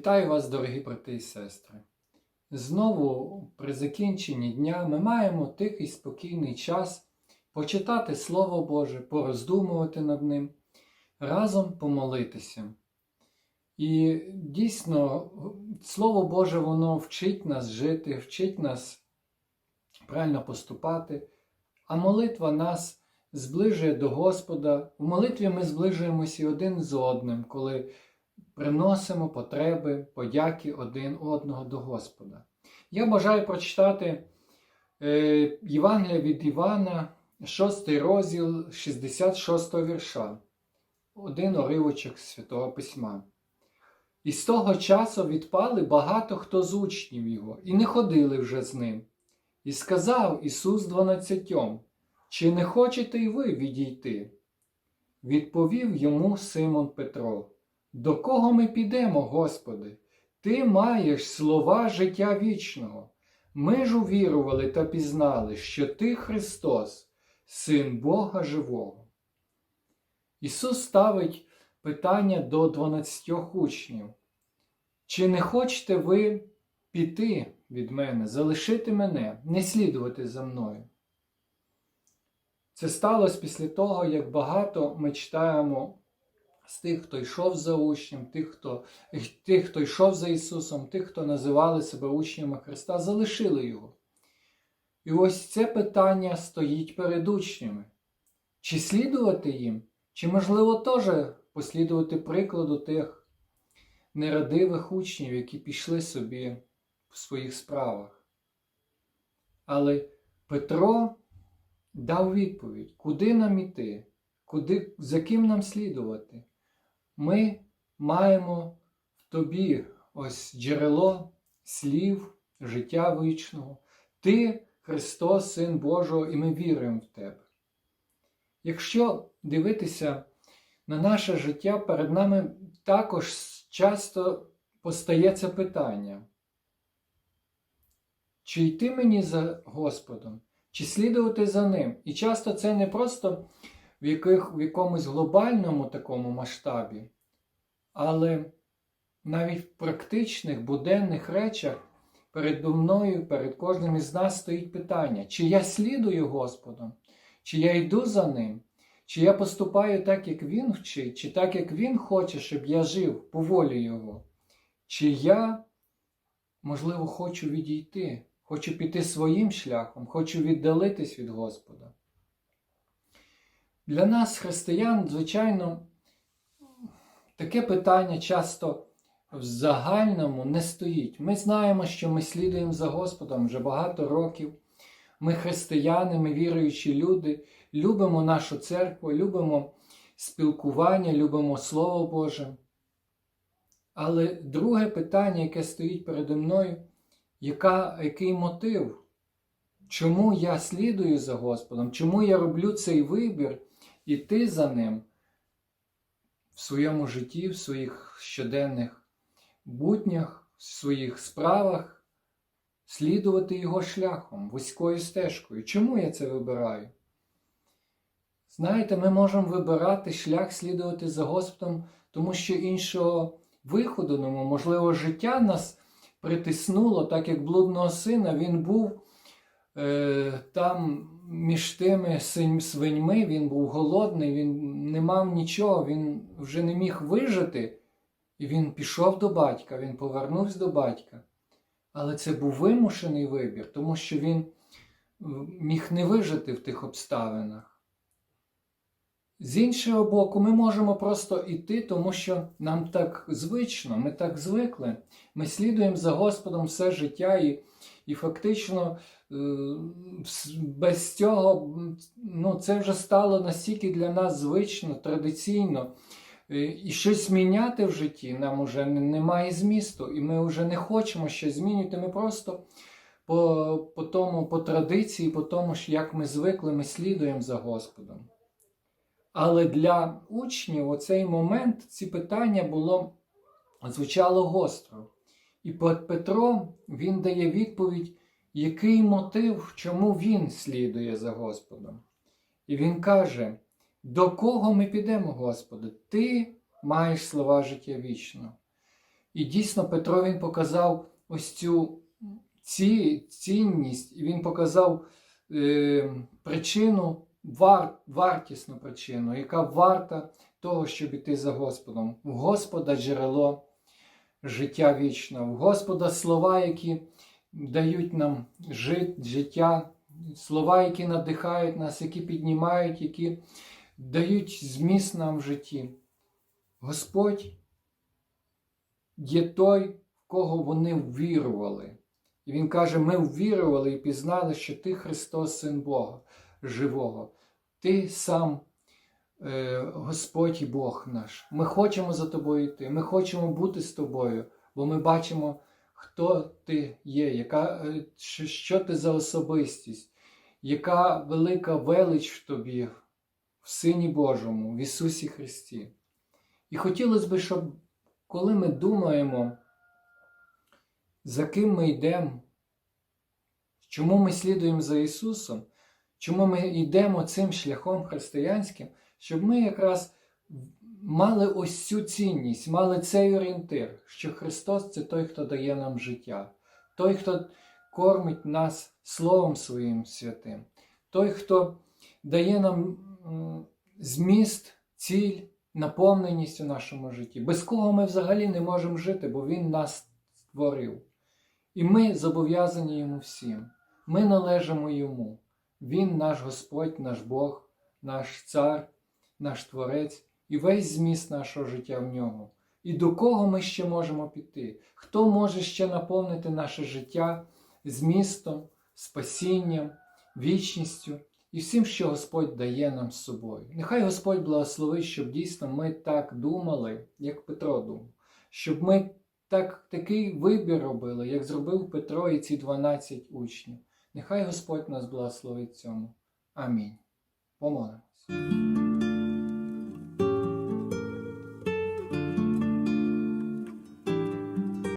Вітаю вас, дорогі брати і сестри. Знову при закінченні дня ми маємо тихий спокійний час почитати Слово Боже, пороздумувати над ним, разом помолитися. І дійсно, Слово Боже, воно вчить нас жити, вчить нас правильно поступати, а молитва нас зближує до Господа. В молитві ми зближуємося один з одним, коли приносимо потреби, подяки один одного до Господа. Я бажаю прочитати е, Євангелія від Івана, 6 розділ 66 вірша, один уривочок Святого Письма. І з того часу відпали багато хто з учнів його, і не ходили вже з ним. І сказав Ісус дванадцятьом, чи не хочете й ви відійти? Відповів йому Симон Петро. До кого ми підемо, Господи? Ти маєш слова життя вічного. Ми ж увірували та пізнали, що Ти Христос, Син Бога Живого. Ісус ставить питання до 12 учнів. Чи не хочете ви піти від мене, залишити мене, не слідувати за мною? Це сталося після того, як багато ми читаємо з тих, хто йшов за учнем, тих, хто тих, хто йшов за Ісусом, тих, хто називали себе учнями Христа, залишили Його. І ось це питання стоїть перед учнями. Чи слідувати їм, чи, можливо, теж послідувати прикладу тих нерадивих учнів, які пішли собі в своїх справах. Але Петро дав відповідь, куди нам іти, куди, за ким нам слідувати ми маємо в тобі ось джерело слів, життя вічного. Ти, Христос, Син Божого, і ми віримо в Тебе. Якщо дивитися на наше життя, перед нами також часто постає це питання. Чи йти мені за Господом, чи слідувати за Ним? І часто це не просто в, яких, в якомусь глобальному такому масштабі, але навіть в практичних буденних речах передо мною, перед кожним із нас стоїть питання, чи я слідую Господом, чи я йду за Ним, чи я поступаю так, як Він вчить, чи так, як Він хоче, щоб я жив по волі Його, чи я, можливо, хочу відійти, хочу піти своїм шляхом, хочу віддалитись від Господа. Для нас, християн, звичайно, таке питання часто в загальному не стоїть. Ми знаємо, що ми слідуємо за Господом вже багато років. Ми християни, ми віруючі люди, любимо нашу церкву, любимо спілкування, любимо Слово Боже. Але друге питання, яке стоїть передо мною, яка, який мотив? Чому я слідую за Господом? Чому я роблю цей вибір? Іти за ним в своєму житті, в своїх щоденних буднях, в своїх справах, слідувати його шляхом, вузькою стежкою. Чому я це вибираю? Знаєте, ми можемо вибирати шлях слідувати за Господом, тому що іншого виходу, ну, можливо, життя нас притиснуло, так як блудного сина, він був е, там між тими свиньми він був голодний, він не мав нічого, він вже не міг вижити. І він пішов до батька, він повернувся до батька. Але це був вимушений вибір, тому що він міг не вижити в тих обставинах. З іншого боку, ми можемо просто йти, тому що нам так звично, ми так звикли. Ми слідуємо за Господом все життя і і фактично е, без цього ну, це вже стало настільки для нас звично, традиційно. Е, і щось міняти в житті нам вже немає змісту, і ми вже не хочемо щось змінювати. Ми просто по по тому, по традиції, по тому, як ми звикли, ми слідуємо за Господом. Але для учнів у цей момент ці питання було звучало гостро. І Петро він дає відповідь, який мотив, чому він слідує за Господом. І він каже: до кого ми підемо, Господи? Ти маєш слова життя вічного. І дійсно Петро він показав ось цю ці, цінність, і він показав е, причину, вар, вартісну причину, яка варта того, щоб іти за Господом. В Господа джерело життя вічного, в Господа слова, які дають нам жит, життя, слова, які надихають нас, які піднімають, які дають зміст нам в житті. Господь є той, в кого вони ввірували. І Він каже: ми ввірували і пізнали, що ти Христос, Син Бога живого. Ти сам е, Господь і Бог наш. Ми хочемо за тобою йти, ми хочемо бути з тобою, бо ми бачимо, хто ти є, яка, е, що, ти за особистість, яка велика велич в тобі, в Сині Божому, в Ісусі Христі. І хотілося б, щоб коли ми думаємо, за ким ми йдемо, чому ми слідуємо за Ісусом, чому ми йдемо цим шляхом християнським, щоб ми якраз мали ось цю цінність, мали цей орієнтир, що Христос це той, хто дає нам життя, той, хто кормить нас Словом Своїм святим, той, хто дає нам зміст, ціль, наповненість у нашому житті, без кого ми взагалі не можемо жити, бо Він нас створив. І ми зобов'язані йому всім. Ми належимо йому. Він наш Господь, наш Бог, наш Цар, наш Творець і весь зміст нашого життя в ньому. І до кого ми ще можемо піти? Хто може ще наповнити наше життя змістом, спасінням, вічністю і всім, що Господь дає нам з собою? Нехай Господь благословить, щоб дійсно ми так думали, як Петро думав, щоб ми так, такий вибір робили, як зробив Петро і ці 12 учнів. Нехай Господь нас благословить цьому. Амінь. Помолимось.